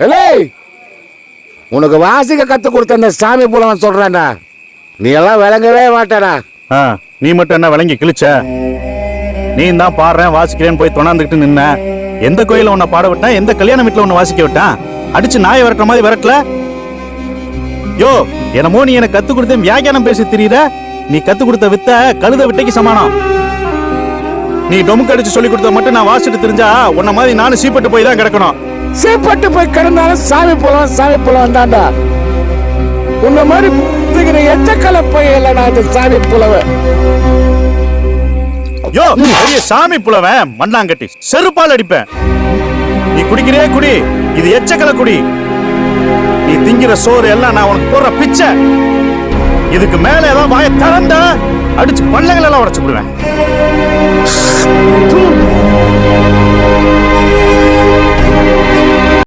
ஏலே! உனக்கு வாசிக்க கற்றுக் கொடுத்த அந்த சாமி புலவன் சொல்றான்டா. நீ எல்லாம் விளங்கவே மாட்டானா ஆ, நீ மட்டும் என்ன விளங்கி கிழிச்ச? நீ தான் பாடுறேன் வாசிக்கிறேன்னு போய் தொணாந்துக்கிட்டு நின்ன. எந்த கோயிலில் உன்னை பாட விட்டான்? எந்த கல்யாண வீட்டில் உன்னை வாசிக்க விட்டான்? அடிச்சு நாயை விரட்டுற மாதிரி விரட்டல? யோ என்னமோ நீ எனக்கு கத்து கொடுத்த வியாக்கியானம் பேசி தெரியுற? நீ கத்து கொடுத்த வித்த கழுத விட்டைக்கு சமானம். நீ டொமுக்கு அடிச்சு சொல்லி கொடுத்த மட்டும் நான் வாசிட்டு தெரிஞ்சா உன்ன மாதிரி நானும் சீப்பட்டு போய் தான் கிடக்கணும். சேப்பட்டு போய் கிடந்தாலும் சாமி புலவன் சாமி போலாம் தான்டா உன்ன மாதிரி புத்திக்கிற எச்சக்கலை போய் இல்லடா அந்த சாமி புலவன். யோ பெரிய சாமி புலவன் மண்ணாங்கட்டி. செருப்பால் அடிப்பேன். நீ குடிக்கிறே குடி இது எச்சக்கல குடி. நீ திங்கிற சோறு எல்லாம் நான் உனக்கு போடுற பிச்சை. இதுக்கு மேல ஏதாவது வாய திறந்த அடிச்சு பள்ளங்கள் எல்லாம் உடச்சு விடுவேன்.